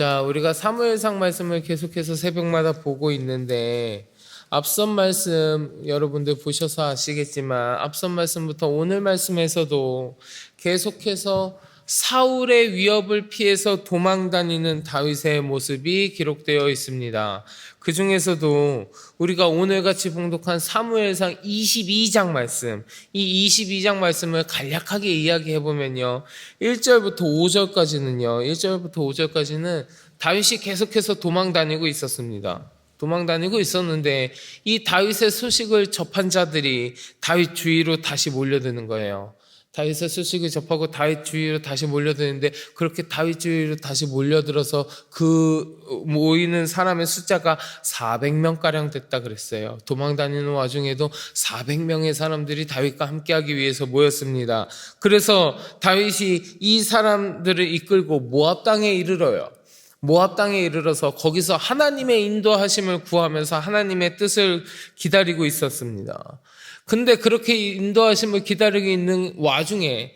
자, 우리가 사무엘상 말씀을 계속해서 새벽마다 보고 있는데 앞선 말씀 여러분들 보셔서 아시겠지만 앞선 말씀부터 오늘 말씀에서도 계속해서 사울의 위협을 피해서 도망 다니는 다윗의 모습이 기록되어 있습니다. 그 중에서도 우리가 오늘 같이 봉독한 사무엘상 22장 말씀, 이 22장 말씀을 간략하게 이야기해 보면요. 1절부터 5절까지는요. 1절부터 5절까지는 다윗이 계속해서 도망 다니고 있었습니다. 도망 다니고 있었는데 이 다윗의 소식을 접한 자들이 다윗 주위로 다시 몰려드는 거예요. 다윗의 소식을 접하고 다윗 주위로 다시 몰려드는데 그렇게 다윗 주위로 다시 몰려들어서 그 모이는 사람의 숫자가 400명 가량 됐다 그랬어요. 도망 다니는 와중에도 400명의 사람들이 다윗과 함께하기 위해서 모였습니다. 그래서 다윗이 이 사람들을 이끌고 모압 땅에 이르러요. 모압 땅에 이르러서 거기서 하나님의 인도하심을 구하면서 하나님의 뜻을 기다리고 있었습니다. 근데 그렇게 인도하심을 기다리고 있는 와중에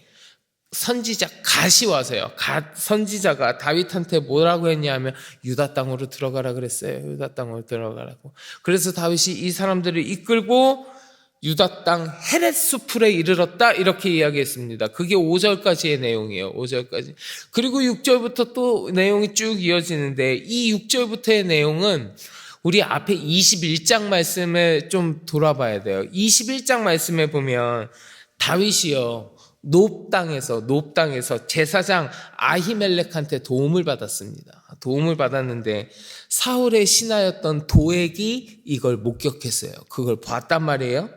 선지자 갓이 와서요. 갓 선지자가 다윗한테 뭐라고 했냐면 유다 땅으로 들어가라 그랬어요. 유다 땅으로 들어가라고. 그래서 다윗이 이 사람들을 이끌고 유다 땅 헤렛 수풀에 이르렀다 이렇게 이야기했습니다. 그게 5절까지의 내용이에요. 5절까지. 그리고 6절부터 또 내용이 쭉 이어지는데 이 6절부터의 내용은 우리 앞에 21장 말씀을 좀 돌아봐야 돼요. 21장 말씀에 보면 다윗이요. 높 땅에서 높 땅에서 제사장 아히멜렉한테 도움을 받았습니다. 도움을 받았는데 사울의 신하였던 도액이 이걸 목격했어요. 그걸 봤단 말이에요.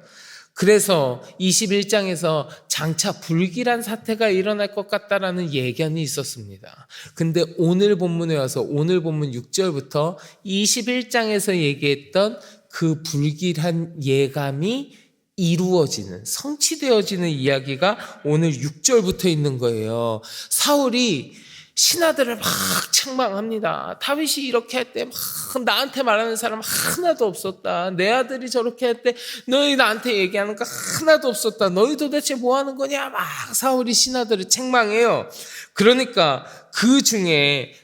그래서 21장에서 장차 불길한 사태가 일어날 것 같다라는 예견이 있었습니다. 근데 오늘 본문에 와서 오늘 본문 6절부터 21장에서 얘기했던 그 불길한 예감이 이루어지는 성취되어지는 이야기가 오늘 6절부터 있는 거예요. 사울이 신하들을 막 책망합니다. 다윗이 이렇게 할때막 나한테 말하는 사람 하나도 없었다. 내 아들이 저렇게 할때 너희 나한테 얘기하는 거 하나도 없었다. 너희 도대체 뭐 하는 거냐? 막 사울이 신하들을 책망해요. 그러니까 그 중에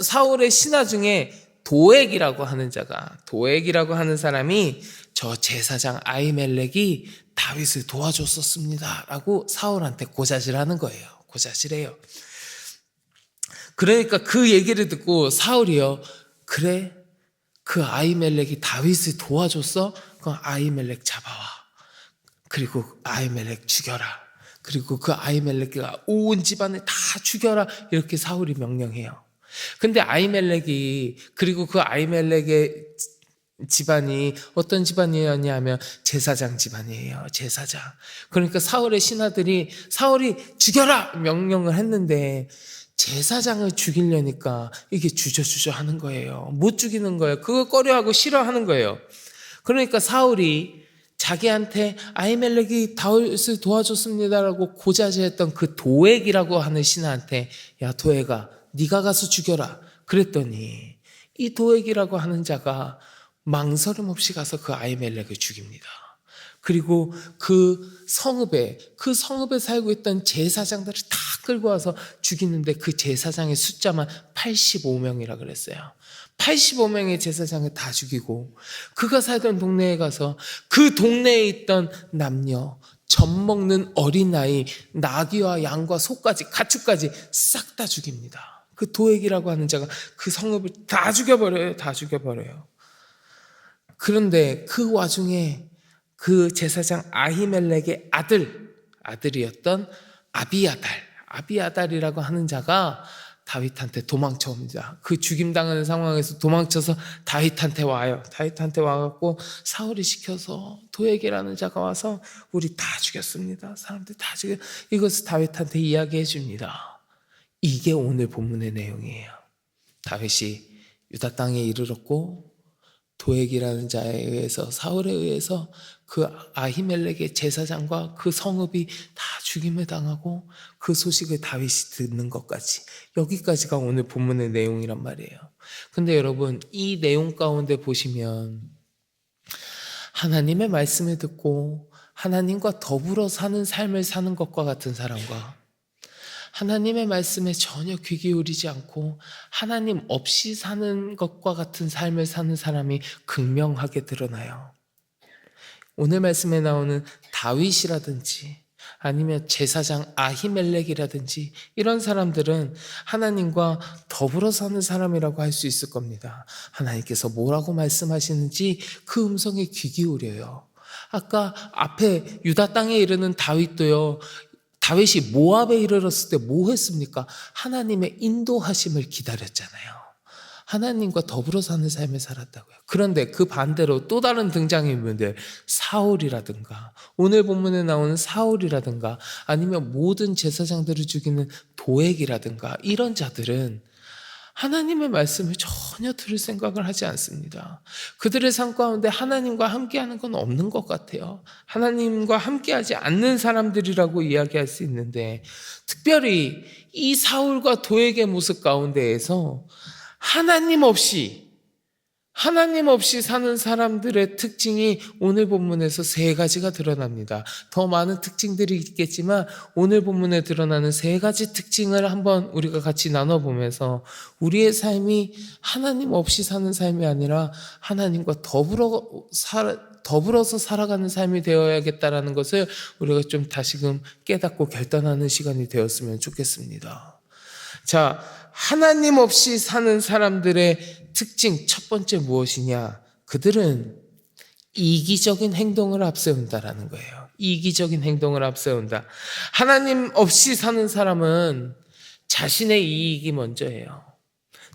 사울의 신하 중에 도액이라고 하는 자가 도액이라고 하는 사람이 저 제사장 아이멜렉이 다윗을 도와줬었습니다라고 사울한테 고자질하는 거예요. 고자질해요. 그러니까 그 얘기를 듣고 사울이요. 그래? 그 아이멜렉이 다윗을 도와줬어? 그 아이멜렉 잡아와. 그리고 아이멜렉 죽여라. 그리고 그 아이멜렉가 온 집안을 다 죽여라. 이렇게 사울이 명령해요. 근데 아이멜렉이 그리고 그 아이멜렉의 집안이 어떤 집안이었냐면 제사장 집안이에요. 제사장. 그러니까 사울의 신하들이 사울이 죽여라 명령을 했는데 제사장을 죽이려니까 이게 주저주저 하는 거예요. 못 죽이는 거예요. 그거 꺼려하고 싫어하는 거예요. 그러니까 사울이 자기한테 아이멜렉이 다윗을 도와줬습니다라고 고자질했던 그 도액이라고 하는 신하한테 야 도액아 네가 가서 죽여라. 그랬더니 이 도액이라고 하는 자가 망설임 없이 가서 그 아이멜렉을 죽입니다. 그리고 그 성읍에 그 성읍에 살고 있던 제사장들을 다 끌고 와서 죽이는데 그 제사장의 숫자만 85명이라 그랬어요. 85명의 제사장을 다 죽이고 그가 살던 동네에 가서 그 동네에 있던 남녀 젖 먹는 어린아이 나귀와 양과 소까지 가축까지 싹 다 죽입니다. 그 도액이라고 하는 자가 그 성읍을 다 죽여버려요. 다 죽여버려요. 그런데 그 와중에 그 제사장 아히멜렉의 아들, 아들이었던 아비아달, 아비아달이라고 하는 자가 다윗한테 도망쳐 옵니다. 그 죽임당하는 상황에서 도망쳐서 다윗한테 와요. 다윗한테 와갖고 사울이 시켜서 도에게라는 자가 와서 우리 다 죽였습니다. 사람들 다 죽여. 이것을 다윗한테 이야기해 줍니다. 이게 오늘 본문의 내용이에요. 다윗이 유다 땅에 이르렀고 도액이라는 자에 의해서 사울에 의해서 그 아히멜렉의 제사장과 그 성읍이 다 죽임을 당하고 그 소식을 다윗이 듣는 것까지 여기까지가 오늘 본문의 내용이란 말이에요. 근데 여러분 이 내용 가운데 보시면 하나님의 말씀을 듣고 하나님과 더불어 사는 삶을 사는 것과 같은 사람과 하나님의 말씀에 전혀 귀 기울이지 않고 하나님 없이 사는 것과 같은 삶을 사는 사람이 극명하게 드러나요. 오늘 말씀에 나오는 다윗이라든지 아니면 제사장 아히멜렉이라든지 이런 사람들은 하나님과 더불어 사는 사람이라고 할 수 있을 겁니다. 하나님께서 뭐라고 말씀하시는지 그 음성에 귀 기울여요. 아까 앞에 유다 땅에 이르는 다윗도요. 다윗이 모압에 이르렀을 때 뭐 했습니까? 하나님의 인도하심을 기다렸잖아요. 하나님과 더불어 사는 삶을 살았다고요. 그런데 그 반대로 또 다른 등장인물들 사울이라든가 오늘 본문에 나오는 사울이라든가 아니면 모든 제사장들을 죽이는 도액이라든가 이런 자들은 하나님의 말씀을 전혀 들을 생각을 하지 않습니다. 그들의 삶 가운데 하나님과 함께하는 건 없는 것 같아요. 하나님과 함께하지 않는 사람들이라고 이야기할 수 있는데 특별히 이 사울과 도액의 모습 가운데에서 하나님 없이 하나님 없이 사는 사람들의 특징이 오늘 본문에서 세 가지가 드러납니다. 더 많은 특징들이 있겠지만 오늘 본문에 드러나는 세 가지 특징을 한번 우리가 같이 나눠보면서 우리의 삶이 하나님 없이 사는 삶이 아니라 하나님과 더불어 살 더불어서 살아가는 삶이 되어야겠다라는 것을 우리가 좀 다시금 깨닫고 결단하는 시간이 되었으면 좋겠습니다. 자, 하나님 없이 사는 사람들의 특징 첫 번째 무엇이냐? 그들은 이기적인 행동을 앞세운다라는 거예요. 이기적인 행동을 앞세운다. 하나님 없이 사는 사람은 자신의 이익이 먼저예요.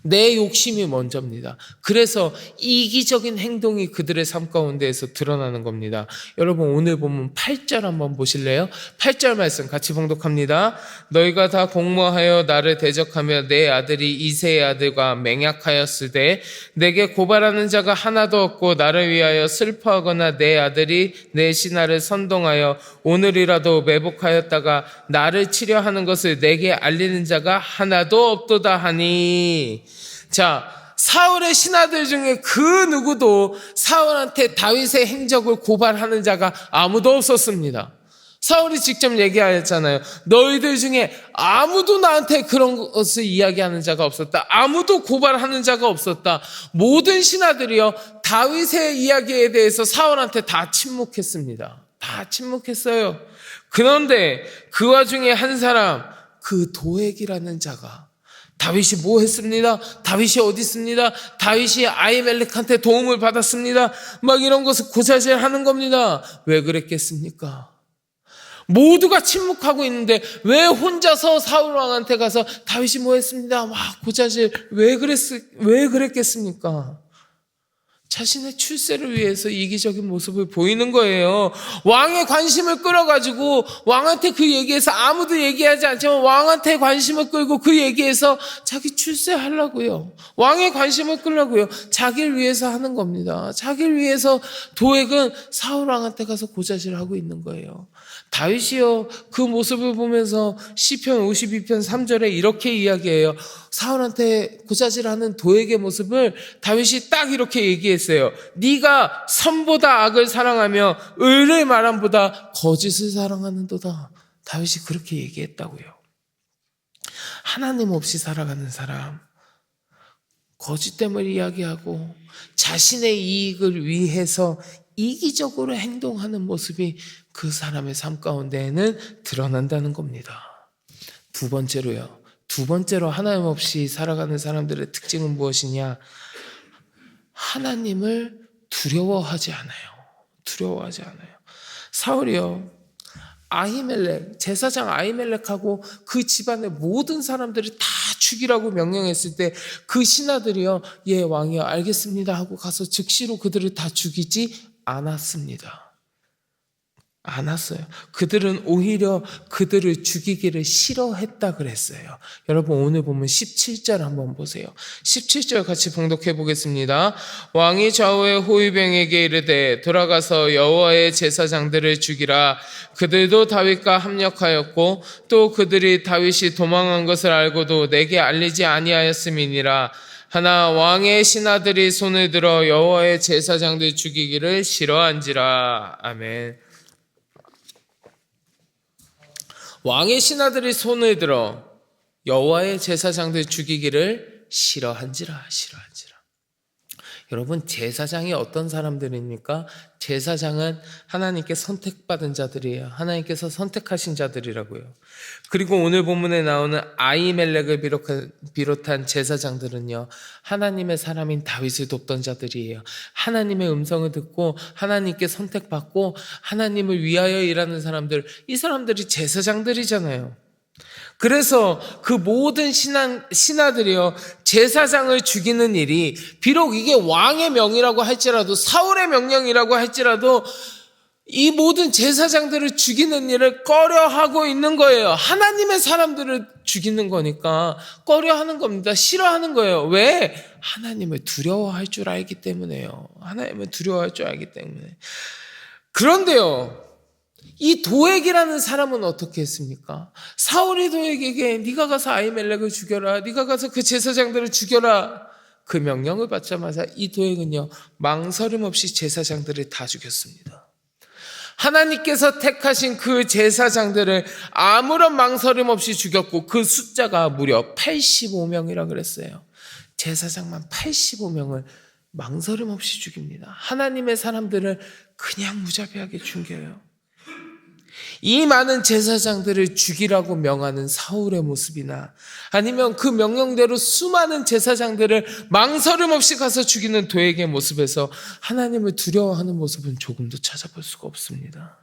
내 욕심이 먼저입니다. 그래서 이기적인 행동이 그들의 삶 가운데에서 드러나는 겁니다. 여러분 오늘 보면 8절 한번 보실래요? 8절 말씀 같이 봉독합니다. 너희가 다 공모하여 나를 대적하며 내 아들이 이세의 아들과 맹약하였을 때 내게 고발하는 자가 하나도 없고 나를 위하여 슬퍼하거나 내 아들이 내 신하를 선동하여 오늘이라도 매복하였다가 나를 치려하는 것을 내게 알리는 자가 하나도 없도다 하니 자, 사울의 신하들 중에 그 누구도 사울한테 다윗의 행적을 고발하는 자가 아무도 없었습니다. 사울이 직접 얘기하였잖아요. 너희들 중에 아무도 나한테 그런 것을 이야기하는 자가 없었다. 아무도 고발하는 자가 없었다. 모든 신하들이요. 다윗의 이야기에 대해서 사울한테 다 침묵했습니다. 다 침묵했어요. 그런데 그 와중에 한 사람, 그 도액이라는 자가 다윗이 뭐 했습니다? 다윗이 어디 있습니다? 다윗이 아이멜렉한테 도움을 받았습니다. 막 이런 것을 고자질 하는 겁니다. 왜 그랬겠습니까? 모두가 침묵하고 있는데 왜 혼자서 사울 왕한테 가서 다윗이 뭐 했습니다. 막 고자질 왜 그랬 왜 그랬겠습니까? 자신의 출세를 위해서 이기적인 모습을 보이는 거예요. 왕의 관심을 끌어가지고 왕한테 그 얘기해서 아무도 얘기하지 않지만 왕한테 관심을 끌고 그 얘기해서 자기 출세하려고요. 왕의 관심을 끌려고요. 자기를 위해서 하는 겁니다. 자기를 위해서 도액은 사울 왕한테 가서 고자질하고 있는 거예요. 다윗이요 그 모습을 보면서 시편 52편 3절에 이렇게 이야기해요. 사울한테 고자질하는 도액의 모습을 다윗이 딱 이렇게 얘기 했어요. 네가 선보다 악을 사랑하며 의를 말함보다 거짓을 사랑하는도다. 다윗이 그렇게 얘기했다고요. 하나님 없이 살아가는 사람, 거짓됨을 이야기하고 자신의 이익을 위해서 이기적으로 행동하는 모습이 그 사람의 삶 가운데에는 드러난다는 겁니다. 두 번째로요. 두 번째로 하나님 없이 살아가는 사람들의 특징은 무엇이냐? 하나님을 두려워하지 않아요. 두려워하지 않아요. 사울이요. 아히멜렉, 제사장 아히멜렉하고 그 집안의 모든 사람들이 다 죽이라고 명령했을 때 그 신하들이요, 예, 왕이요, 알겠습니다 하고 가서 즉시로 그들을 다 죽이지 않았습니다. 않았어요. 그들은 오히려 그들을 죽이기를 싫어했다 그랬어요. 여러분 오늘 보면 17절 한번 보세요. 17절 같이 봉독해 보겠습니다. 왕이 좌우의 호위병에게 이르되 돌아가서 여호와의 제사장들을 죽이라. 그들도 다윗과 합력하였고 또 그들이 다윗이 도망한 것을 알고도 내게 알리지 아니하였음이니라. 하나 왕의 신하들이 손을 들어 여호와의 제사장들 죽이기를 싫어한지라. 아멘. 왕의 신하들이 손을 들어 여호와의 제사장들 죽이기를 싫어한지라 싫어한지라. 여러분 제사장이 어떤 사람들입니까? 제사장은 하나님께 선택받은 자들이에요. 하나님께서 선택하신 자들이라고요. 그리고 오늘 본문에 나오는 아이멜렉을 비롯한, 제사장들은요. 하나님의 사람인 다윗을 돕던 자들이에요. 하나님의 음성을 듣고 하나님께 선택받고 하나님을 위하여 일하는 사람들 이 사람들이 제사장들이잖아요. 그래서 그 모든 신하, 신하들이요, 제사장을 죽이는 일이, 비록 이게 왕의 명이라고 할지라도, 사울의 명령이라고 할지라도, 이 모든 제사장들을 죽이는 일을 꺼려 하고 있는 거예요. 하나님의 사람들을 죽이는 거니까 꺼려 하는 겁니다. 싫어하는 거예요. 왜? 하나님을 두려워할 줄 알기 때문에요. 하나님을 두려워할 줄 알기 때문에. 그런데요, 이 도액이라는 사람은 어떻게 했습니까? 사울이 도액에게 네가 가서 아이멜렉을 죽여라. 네가 가서 그 제사장들을 죽여라. 그 명령을 받자마자 이 도액은요. 망설임 없이 제사장들을 다 죽였습니다. 하나님께서 택하신 그 제사장들을 아무런 망설임 없이 죽였고 그 숫자가 무려 85명이라 그랬어요. 제사장만 85명을 망설임 없이 죽입니다. 하나님의 사람들을 그냥 무자비하게 죽여요. 이 많은 제사장들을 죽이라고 명하는 사울의 모습이나 아니면 그 명령대로 수많은 제사장들을 망설임 없이 가서 죽이는 도액의 모습에서 하나님을 두려워하는 모습은 조금도 찾아볼 수가 없습니다.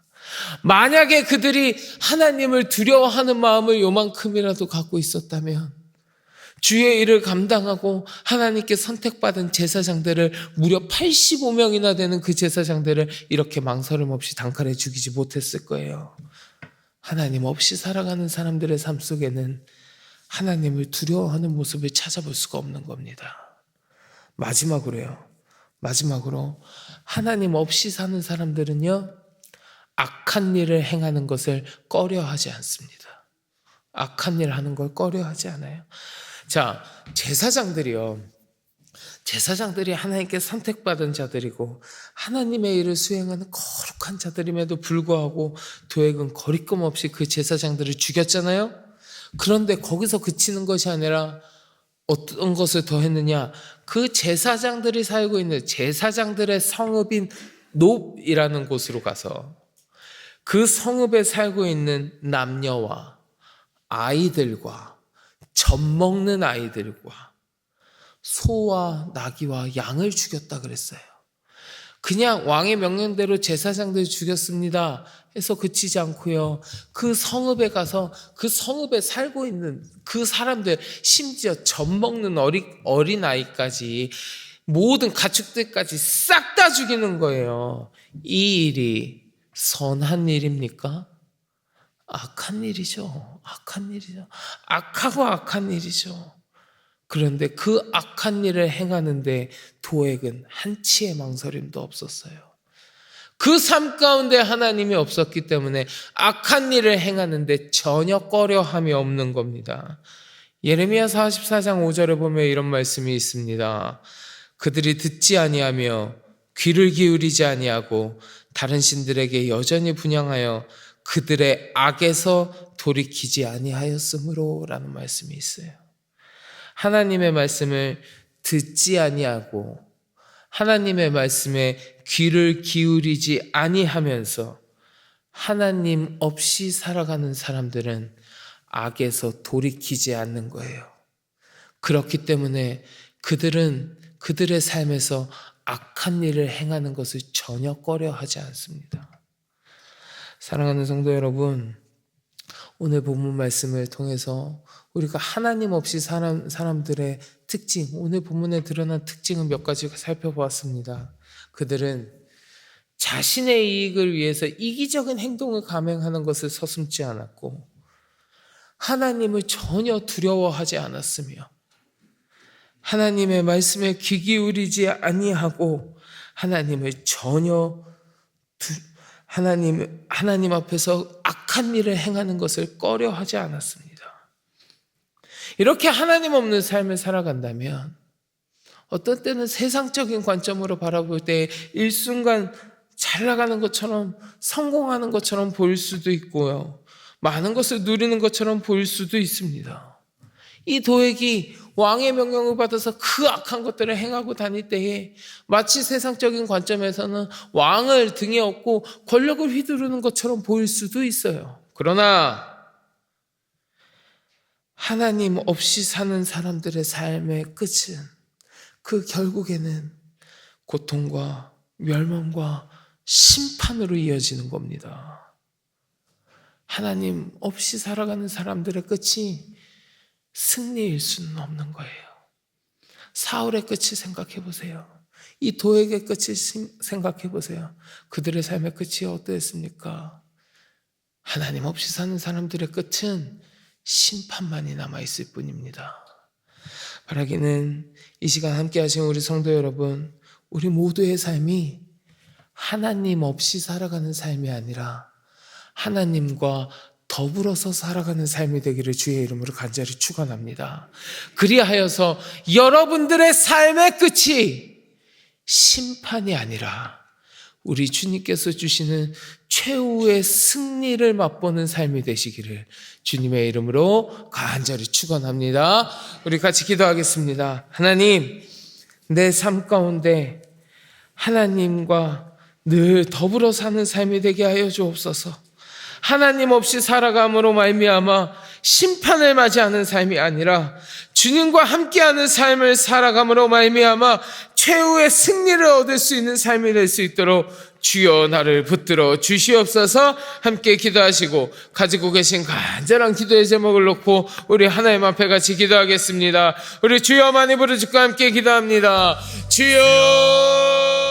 만약에 그들이 하나님을 두려워하는 마음을 요만큼이라도 갖고 있었다면 주의 일을 감당하고 하나님께 선택받은 제사장들을 무려 85명이나 되는 그 제사장들을 이렇게 망설임 없이 단칼에 죽이지 못했을 거예요. 하나님 없이 살아가는 사람들의 삶 속에는 하나님을 두려워하는 모습을 찾아볼 수가 없는 겁니다. 마지막으로요. 마지막으로 하나님 없이 사는 사람들은요. 악한 일을 행하는 것을 꺼려하지 않습니다. 악한 일 하는 걸 꺼려하지 않아요. 자, 제사장들이요. 제사장들이 하나님께 선택받은 자들이고 하나님의 일을 수행하는 거룩한 자들임에도 불구하고 도액은 거리낌 없이 그 제사장들을 죽였잖아요. 그런데 거기서 그치는 것이 아니라 어떤 것을 더 했느냐? 그 제사장들이 살고 있는 제사장들의 성읍인 놉이라는 곳으로 가서 그 성읍에 살고 있는 남녀와 아이들과 젖 먹는 아이들과 소와 나귀와 양을 죽였다 그랬어요. 그냥 왕의 명령대로 제사장들 죽였습니다. 해서 그치지 않고요. 그 성읍에 가서 그 성읍에 살고 있는 그 사람들, 심지어 젖 먹는 어리, 어린 아이까지 모든 가축들까지 싹 다 죽이는 거예요. 이 일이 선한 일입니까? 악한 일이죠. 악한 일이죠. 악하고 악한 일이죠. 그런데 그 악한 일을 행하는데 도액은 한치의 망설임도 없었어요. 그 삶 가운데 하나님이 없었기 때문에 악한 일을 행하는데 전혀 꺼려함이 없는 겁니다. 예레미야 44장 5절에 보면 이런 말씀이 있습니다. 그들이 듣지 아니하며 귀를 기울이지 아니하고 다른 신들에게 여전히 분양하여 그들의 악에서 돌이키지 아니하였으므로라는 말씀이 있어요. 하나님의 말씀을 듣지 아니하고 하나님의 말씀에 귀를 기울이지 아니하면서 하나님 없이 살아가는 사람들은 악에서 돌이키지 않는 거예요. 그렇기 때문에 그들은 그들의 삶에서 악한 일을 행하는 것을 전혀 꺼려 하지 않습니다. 사랑하는 성도 여러분, 오늘 본문 말씀을 통해서 우리가 하나님 없이 사람, 사람들의 특징, 오늘 본문에 드러난 특징은 몇 가지 살펴보았습니다. 그들은 자신의 이익을 위해서 이기적인 행동을 감행하는 것을 서슴지 않았고, 하나님을 전혀 두려워하지 않았으며, 하나님의 말씀에 귀 기울이지 아니하고, 하나님을 전혀 두, 하나님, 하나님 앞에서 악한 일을 행하는 것을 꺼려 하지 않았습니다. 이렇게 하나님 없는 삶을 살아간다면 어떤 때는 세상적인 관점으로 바라볼 때 일순간 잘 나가는 것처럼 성공하는 것처럼 보일 수도 있고요. 많은 것을 누리는 것처럼 보일 수도 있습니다. 이 도액이 왕의 명령을 받아서 그 악한 것들을 행하고 다닐 때에 마치 세상적인 관점에서는 왕을 등에 업고 권력을 휘두르는 것처럼 보일 수도 있어요. 그러나 하나님 없이 사는 사람들의 삶의 끝은 그 결국에는 고통과 멸망과 심판으로 이어지는 겁니다. 하나님 없이 살아가는 사람들의 끝이 승리일 수는 없는 거예요. 사울의 끝을 생각해 보세요. 이 도액의 끝을 생각해 보세요. 그들의 삶의 끝이 어떠했습니까? 하나님 없이 사는 사람들의 끝은 심판만이 남아 있을 뿐입니다. 바라기는 이 시간 함께 하신 우리 성도 여러분, 우리 모두의 삶이 하나님 없이 살아가는 삶이 아니라 하나님과 더불어서 살아가는 삶이 되기를 주의 이름으로 간절히 축원합니다. 그리하여서 여러분들의 삶의 끝이 심판이 아니라 우리 주님께서 주시는 최후의 승리를 맛보는 삶이 되시기를 주님의 이름으로 간절히 축원합니다. 우리 같이 기도하겠습니다. 하나님, 내 삶 가운데 하나님과 늘 더불어 사는 삶이 되게 하여 주옵소서. 하나님 없이 살아감으로 말미암아 심판을 맞이하는 삶이 아니라 주님과 함께하는 삶을 살아감으로 말미암아 최후의 승리를 얻을 수 있는 삶이 될 수 있도록 주여 나를 붙들어 주시옵소서 함께 기도하시고 가지고 계신 간절한 기도의 제목을 놓고 우리 하나님 앞에 같이 기도하겠습니다. 우리 주여 많이 부르짖고 함께 기도합니다. 주여